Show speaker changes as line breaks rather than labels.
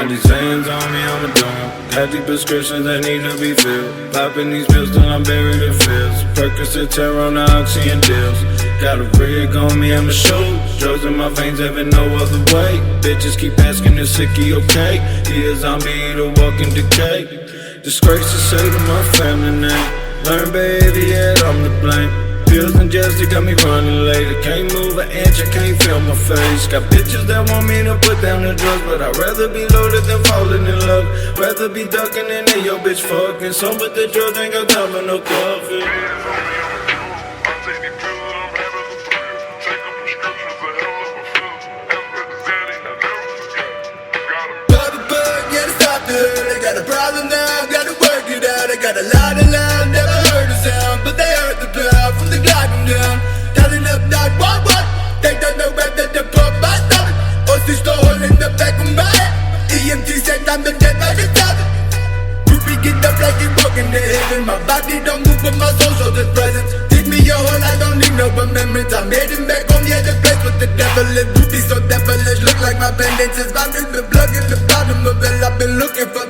Got these hands on me, I'm a dog. Happy prescriptions that need to be filled. Popping these pills till I'm buried in fields. Percocet, the oxy and deals. Got a rig on me, I'm a shoot. Drugs in my veins, having no other way. Bitches keep asking, is Sicky okay? He a zombie, a walking decay. Disgrace to say to my family name. Learn, baby, yeah, I'm to blame. Pills and gels, they got me running late. I can't move an inch, I can't feel my face. Got bitches that want me to put down the drugs, but I'd rather be loaded than falling in love. Rather be ducking than they yo bitch fucking. Some but the drugs ain't got time for no coffee.
Bobby yeah, to stop the got a problem now, gotta work it out. I got a lot of love, I'm the dead by the top. Groupie get up like he walking to heaven. My body don't move, but my soul shows its presence. Take me your whole, I don't need no amendments. I'm heading back home, yeah, the place with the devil is. Groupie so devilish, look like my bandage is the blood in the bottom of hell. I've been looking for